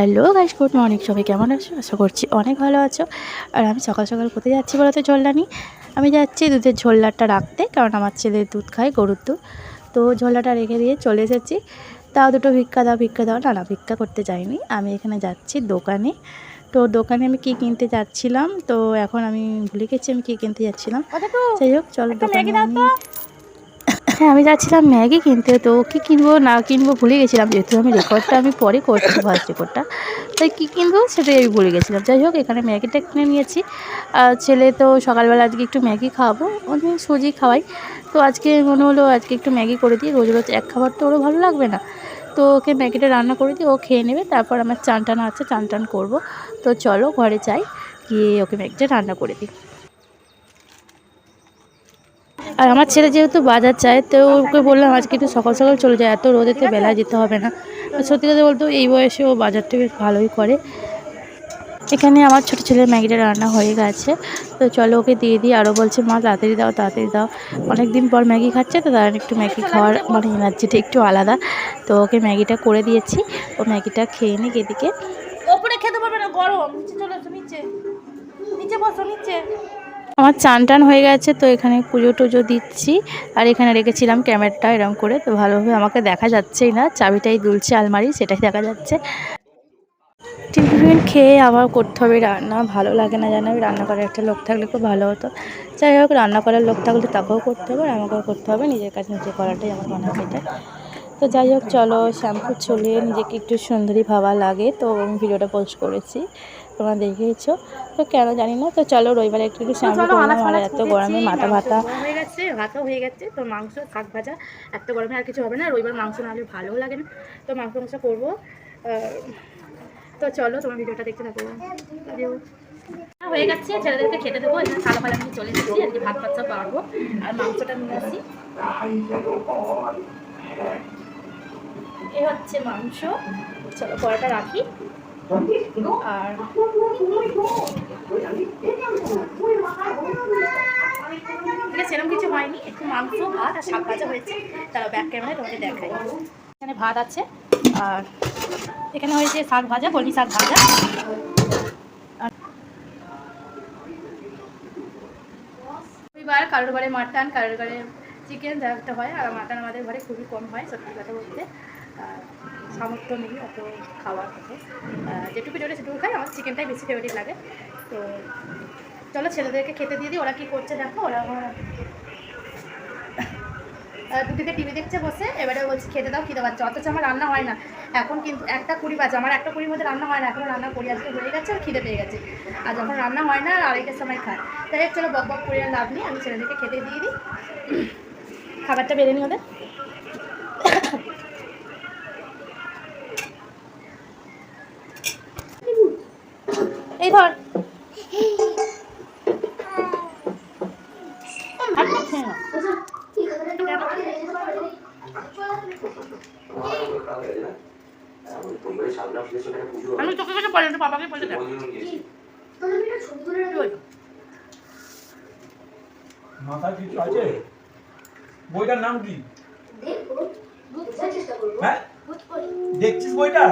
Hello guys good morning সবাই কেমন আছো? আশা করছি অনেক ভালো আছো। আর আমি সকাল সকাল কোথায় যাচ্ছি বলো তো ঝোলনানি আমি যাচ্ছি দুধের ঝোলনাটা রাখতে কারণ আমার ছেলে দুধ খায় গরুর দুধ। তো ঝোলনাটা রেখে দিয়ে চলে এসেছি। তাও দুটো ভিক্ষা দাও ভিক্ষা দাও। না না ভিক্ষা করতে যাইনি। আমি এখানে যাচ্ছি দোকানে। তো দোকানে আমি কি কিনতে যাচ্ছিলাম? তো এখন আমি ভুলে গেছি আমি কি কিনতে যাচ্ছিলাম। যাই হোক চলো দোকানে হ্যাঁ আমি যাচ্ছিলাম ম্যাগি কিনতে, তো কী কিনবো না কিনবো ভুলে গেছিলাম। যেহেতু আমি রেকর্ডটা আমি পরে করছি ফার্স্ট রেকর্ডটা তাই কী কিনবো সেটাই আমি ভুলে গেছিলাম। যাই হোক, এখানে ম্যাগিটা কিনে নিয়েছি। আর ছেলে তো সকালবেলা আজকে একটু ম্যাগি খাওয়াবো অনেক সুজি খাওয়াই। তো আজকে মনে হলো আজকে একটু ম্যাগি করে দিই, রোজ রোজ এক খাবার তো ওরও ভালো লাগবে না। তো ওকে ম্যাগিটা রান্না করে দিই, ও খেয়ে নেবে, তারপর আমার চান টান আছে চান টান করব। তো চলো ঘরে যাই, গিয়ে ওকে ম্যাগিটা রান্না করে দিই। আর আমার ছেলে যেহেতু বাজার চায়, তো ওকে বললাম আজকে একটু সকাল সকাল চলে যায়, এত রোদেতে বেলায় যেতে হবে না। সত্যি কথা বলতো এই বয়সে ও বাজারটা বেশ ভালোই করে। এখানে আমার ছোটো ছেলের ম্যাগিটা রান্না হয়ে গেছে। তো চলো ওকে দিয়ে দিই, আরও বলছে, মা, তাড়াতাড়ি দাও তাড়াতাড়ি দাও। অনেক দিন পর ম্যাগি খাচ্ছে, তো তার একটু ম্যাগি খাওয়ার মানে এনার্জিটা একটু আলাদা। তো ওকে ম্যাগিটা করে দিয়েছি, ও ম্যাগিটা খেয়ে নিক এদিকে। ওপরে খেতে পারবে না, গরম। নিচে চলে নিচে। নিচে বসো, নিচে। আমার চান টান হয়ে গেছে, তো এখানে পুজো টুজো দিচ্ছি। আর এখানে রেখেছিলাম ক্যামেরাটা এরকম করে, তো ভালোভাবে আমাকে দেখা যাচ্ছেই না। চাবিটাই দুলছে আলমারি, সেটাই দেখা যাচ্ছে। টিফিন খেয়ে আবার করতে হবে রান্না। ভালো লাগে না জানো, রান্না করার একটা লোক থাকলে খুব ভালো হতো। যাই হোক, রান্না করার লোক থাকলে তাকেও করতে হবে, আর আমাকেও করতে হবে। নিজের কাছে নিজে করাটাই আমার মনে হয় তো যাই হোক চলো শ্যাম্পু চলে নিজেকে একটু সুন্দরী ভাবা লাগে তো ভিডিওটা পোস্ট করেছি। তোমরা দেখেছ তো কেন জানি না তো চলো রবিবার একটু একটু শ্যাম্পু করলাম আর এত গরমে মাথা ভাতা হয়ে গেছে ভাতও হয়ে গেছে তো মাংস শাক ভাজা এত গরমে আর কিছু হবে না রবিবার মাংস না হলে ভালোও লাগে না। তো মাংস মাংস করব। তো চলো তোমার ভিডিওটা দেখতে থাকো। হয়ে গেছে ছেলেদেরকে খেতে দেবো থালা ফালা নিয়ে চলে এসেছি আজকে ভাত ভাত সব বাড়বো আর মাংসটা নিয়ে আসি। এ হচ্ছে মাংস। চলো কড়াটা রাখি। আর সেরকম কিছু হয়নি, একটু মাংস, ভাত আর শাক ভাজা হয়েছে। তারা ব্যাক ক্যামেরায় তোমাকে দেখাই। এখানে ভাত আছে, আর এখানে হয়েছে শাক ভাজা, কলমি শাক ভাজা। রবিবার কারোর ঘরে মাটন, কারোর ঘরে চিকেন যা হয়। আর মাটন আমাদের ঘরে খুবই কম হয়, সত্যি কথা বলতে। সামর্থ্য নেই অত খাওয়ার আহ, যেটুকু জোরে সেটুকু খাই আমার চিকেনটাই বেশি ফেভারিট লাগে। তো চলো ছেলেদেরকে খেতে দিয়ে দিই ওরা কী করছে দেখো ওরা আমার টিভি দেখছে বসে এবারে বলছি খেতে দাও খিদে পাচ্ছে। অথচ আমার রান্না হয় না। এখন কিন্তু একটা কুড়ি বাজে আমার একটা কুড়ির মধ্যে রান্না হয় না। এখন রান্না করি আজকে হয়ে গেছে আর খিদে পেয়ে গেছে। আর যখন রান্না হয় না আর আড়াইটার সময় খায়। তাই চলো বক বক করে লাভ নেই আমি ছেলেদেরকে খেতে দিয়ে দিই। খাবারটা বেড়ে নিই ওদের। এই ধর। আমি তোকে কাছে পড়ে বাবাকে পড়ে মাথায় কিছু আছে। বইটার নাম কি? হ্যাঁ? দেখছিস বইটা?